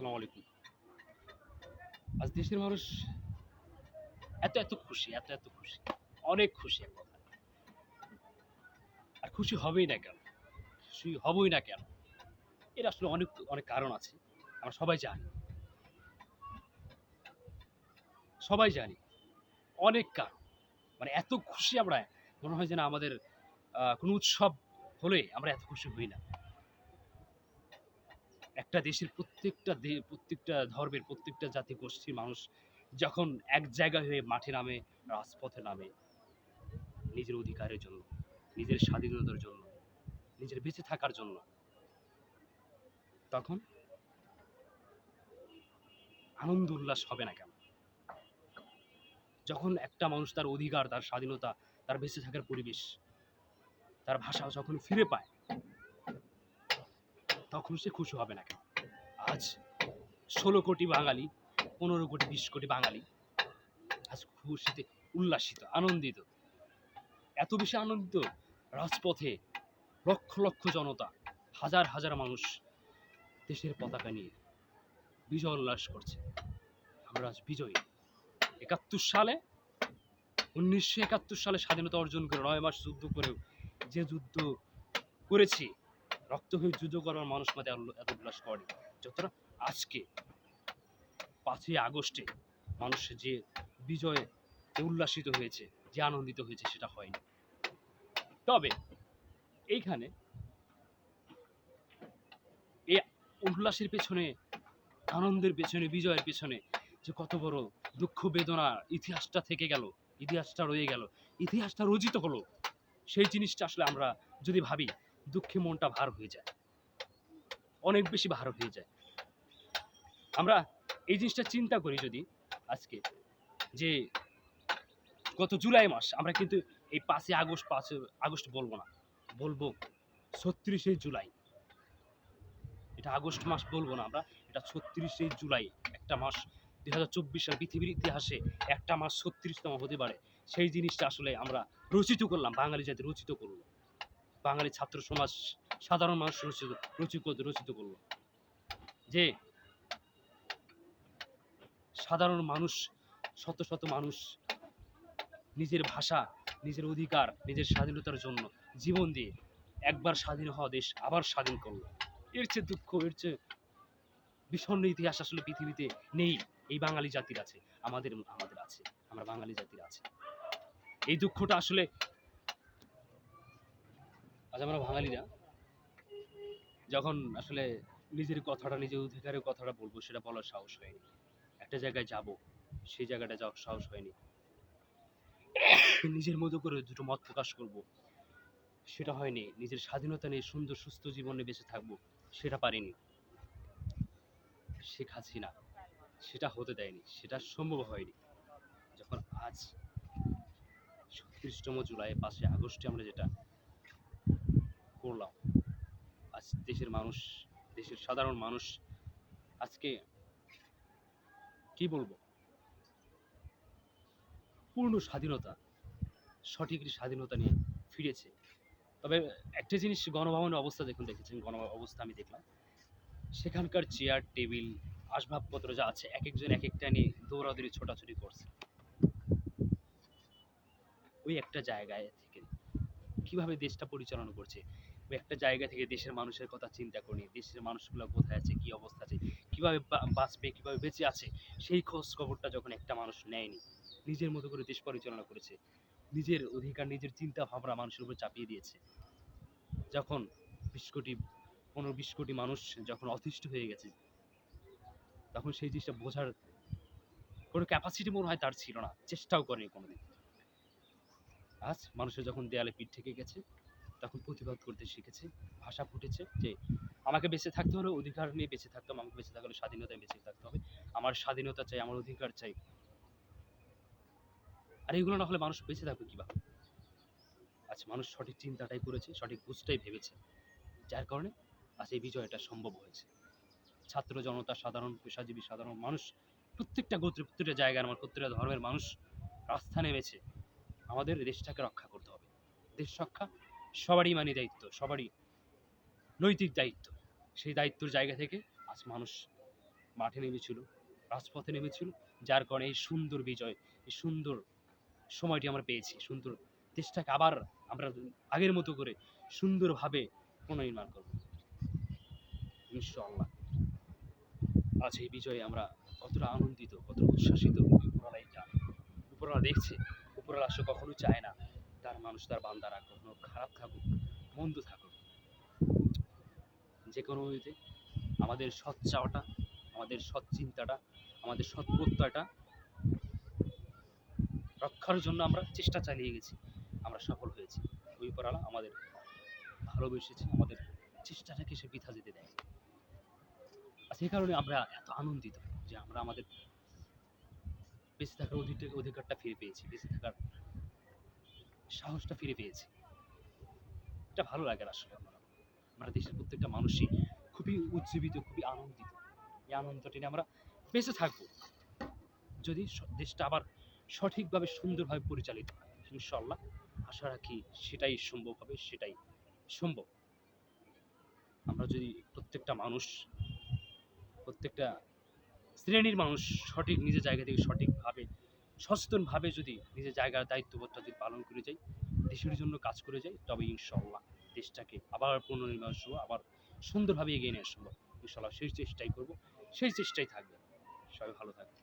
আসসালামু আলাইকুম। আজ দেশের মানুষ এত এত খুশি, এত এত খুশি, অনেক খুশি আর খুশি হবেই না কেন? খুশি হবই না কেন? এর আসলে অনেক অনেক কারণ আছে, আমরা সবাই জানি। সবাই জানি, অনেক কারণ। মানে এত খুশি আমরা, মনে হয় যেন আমাদের কোনো উৎসব হলে আমরা এত খুশি হই না। একটা দেশের প্রত্যেকটা প্রত্যেকটা ধর্মের প্রত্যেকটা জাতি গোষ্ঠীর মানুষ যখন এক জায়গায় হয়ে মাঠে নামে, রাজপথে নামে, নিজের অধিকারের জন্য, নিজের স্বাধীনতার জন্য, নিজের বেঁচে থাকার জন্য, তখন আনন্দ উল্লাস হবে না কেন? যখন একটা মানুষ তার অধিকার, তার স্বাধীনতা, তার বেঁচে থাকার পরিবেশ, তার ভাষা যখন ফিরে পায় তখন সে খুশি হবে না কেন? আজ ষোলো কোটি বাঙালি, পনেরো কোটি, বিশ কোটি বাঙালি আজ খুশিতে উল্লাসিত, আনন্দিত। এত বেশি আনন্দিত রাজপথে লক্ষ লক্ষ জনতা, হাজার হাজার মানুষ দেশের পতাকা নিয়ে বিজয় উল্লাস করছে। আমরা আজ বিজয়ী। একাত্তর সালে, উনিশশো একাত্তর সালে স্বাধীনতা অর্জন করে নয় মাস যুদ্ধ করেও যে যুদ্ধ করেছি রক্ত হয়ে যুদ্ধ করার মানুষ মাঝে এত উল্লাস করে যতটা আজকে পাঁচই আগস্টে মানুষ যে বিজয়ে যে উল্লাসিত হয়েছে, যে আনন্দিত হয়েছে, সেটা হয়নি। তবে এইখানে এই উল্লাসের পেছনে, আনন্দের পেছনে, বিজয়ের পেছনে যে কত বড় দুঃখ বেদনা ইতিহাসটা থেকে গেল, ইতিহাসটা রয়ে গেল, ইতিহাসটা রচিত হলো, সেই জিনিসটা আসলে আমরা যদি ভাবি দুঃখে মনটা ভার হয়ে যায়। অনেক বেশি ভার হয়ে যায়। আমরা এই জিনিসটা চিন্তা করি যদি আজকে যে গত জুলাই মাস আমরা কিন্তু এই পাঁচই আগস্ট পাঁচই আগস্ট বলব না, বলব ছত্রিশে জুলাই। এটা আগস্ট মাস বলব না আমরা, এটা ছত্রিশে জুলাই একটা মাস। দুই হাজার চব্বিশ সাল পৃথিবীর ইতিহাসে একটা মাস ছত্রিশতম হতে পারে। সেই জিনিসটা আসলে আমরা রচিত করলাম, বাঙালি জাতি রচিত করল। বাঙালি ছাত্র সমাজ সাধারণ মানুষ রচিত রচিত রচিত করল। যে সাধারণ মানুষ, শত শত মানুষ নিজের ভাষা, নিজের অধিকার, নিজের স্বাধীনতার জন্য জীবন দিয়ে একবার স্বাধীন হওয়া দেশ আবার স্বাধীন করল। এর চেয়ে দুঃখ, এর চেয়ে বিষণ্ণ ইতিহাস আসলে পৃথিবীতে নেই। এই বাঙালি জাতির আছে, আমাদের আমাদের আছে, আমরা বাঙালি জাতির আছে। এই দুঃখটা আসলে আজ আমরা বাঙালিরা যখন আসলে নিজের কথাটা, নিজের অধিকারের কথাটা বলব, সেটা বলার সাহস হয়নি। একটা জায়গায় যাব, সেই জায়গাটা যাওয়ার সাহস হয়নি। নিজের মতো করে দুটো মত প্রকাশ করব, সেটা হয়নি। নিজের স্বাধীনতা নিয়ে সুন্দর, সুস্থ জীবনে বেঁচে থাকব, সেটা পারিনি। শেখ হাসিনা সেটা হতে দেয়নি, সেটা সম্ভব হয়নি। যখন আজ, ছত্রিশতম জুলাই পাঁচই আগস্টে আমরা যেটা করলাম। আজ দেশের মানুষ, দেশের সাধারণ মানুষ আজকে কি বলব? পূর্ণ স্বাধীনতা, সঠিক স্বাধীনতা নিয়ে ফিরেছে। তবে একটা জিনিস গণভবনের অবস্থা দেখুন, দেখেছেন? গণ অবস্থা আমি দেখলাম। সেখানকার চেয়ার, টেবিল, আসবাবপত্র যা আছে এক একজন এক একটা নিয়ে দৌড়াদৌড়ি, ছোটাছুটি করছে। ওই একটা জায়গায় কীভাবে দেশটা পরিচালনা করছে? একটা জায়গা থেকে দেশের মানুষের কথা চিন্তা করি, দেশের মানুষগুলো কোথায় আছে, কি অবস্থা আছে, কীভাবে বাঁচবে, কীভাবে বেঁচে আছে, সেই খোঁজ খবরটা যখন একটা মানুষ নেয়নি, নিজের মতো করে দেশ পরিচালনা করেছে, নিজের অধিকার, নিজের চিন্তা ভাবনা মানুষের উপর চাপিয়ে দিয়েছে। যখন বিশ কোটি, পনেরো, বিশ কোটি মানুষ যখন অতিষ্ঠ হয়ে গেছে, তখন সেই জিনিসটা বোঝার কোনো ক্যাপাসিটি মনে হয় তার ছিল না, চেষ্টাও করেনি কোনোদিন। আজ মানুষের যখন দেয়ালে পিঠ থেকে গেছে, তখন প্রতিবাদ করতে শিখেছে, ভাষা ফুটেছে যে আমাকে বেঁচে থাকতে হলে অধিকার নিয়ে বেঁচে থাকতে আমাকে বেঁচে থাকতে হলে স্বাধীনতায় বেঁচে থাকতে হবে, আমার স্বাধীনতা চাই, আমার অধিকার চাই। আর এগুলো না হলে মানুষ বেঁচে থাকবে কীভাবে? আজ মানুষ সঠিক চিন্তাটাই করেছে, সঠিক বুঝটাই ভেবেছে, যার কারণে আজ এই বিজয়টা সম্ভব হয়েছে। ছাত্র জনতা, সাধারণ পেশাজীবী, সাধারণ মানুষ, প্রত্যেকটা গোত্রের প্রত্যেকটা জায়গার আমার প্রত্যেকটা ধর্মের মানুষ রাস্তা নেমেছে আমাদের দেশটাকে রক্ষা করতে হবে। দেশ রক্ষা সবারই মানে দায়িত্ব, সবারই নৈতিক দায়িত্ব। সেই দায়িত্বর জায়গা থেকে আজ মানুষ মাঠে নেমেছিল, রাজপথে নেমেছিল, যার কারণে এই সুন্দর বিজয়, এই সুন্দর সময়টি আমরা পেয়েছি, সুন্দর দেশটাকে আবার আমরা আগের মতো করে সুন্দরভাবে পুনর্নির্মাণ করব। ইনশাআল্লাহ। আজ এই বিজয়ে আমরা কতটা আনন্দিত, কতটা উচ্ছ্বাসিত, উপরওয়ালাই জানে উপরওয়ালা দেখছে। উপরওয়ালা সে কখনো চায় না। তার মানুষ তার বান্দারা কখনো খারাপ থাকুক, মন্দ থাকুক। যে কোনো ইয়েতে আমাদের সৎ চাওয়াটা, আমাদের সৎ চিন্তাটা, আমাদের সৎ প্রত্যয়টা রক্ষার জন্য আমরা চেষ্টা চালিয়ে গেছি। আমরা সফল হয়েছি। ওই উপরালা আমাদের ভালোবেসেছে, আমাদের চেষ্টাটাকে সে বৃথা যেতে দেয়। সেই কারণে আমরা এত আনন্দিত যে আমরা আমাদের বেঁচে থাকার অধিকার অধিকারটা ফিরে পেয়েছি, বেঁচে থাকার সাহসটা ফিরে পেয়েছি। এটা ভালো লাগে আসলে আমরা। আমরা দেশের প্রত্যেকটা মানুষই খুবই উজ্জীবিত, খুবই আনন্দিত। এই আনন্দটা নিয়ে আমরা বেঁচে থাকব। যদি দেশটা আবার সঠিকভাবে, সুন্দরভাবে পরিচালিত হয় ইনশাল্লাহ আশা রাখি সেটাই সম্ভব হবে, সেটাই সম্ভব। আমরা যদি প্রত্যেকটা মানুষ, প্রত্যেকটা শ্রেণির মানুষ সঠিক নিজের জায়গা থেকে সঠিকভাবে, সচেতনভাবে যদি নিজের জায়গার দায়িত্ববোধটা যদি পালন করে যায়, দেশের জন্য কাজ করে যায়, তবে ইনশাল্লাহ দেশটাকে আবার পুনর্নির্মাণ সহ আবার সুন্দরভাবে এগিয়ে নেওয়া সম্ভব। ইনশাল্লাহ সেই চেষ্টাই করব সেই চেষ্টাই থাকবে। সবাই ভালো থাকবে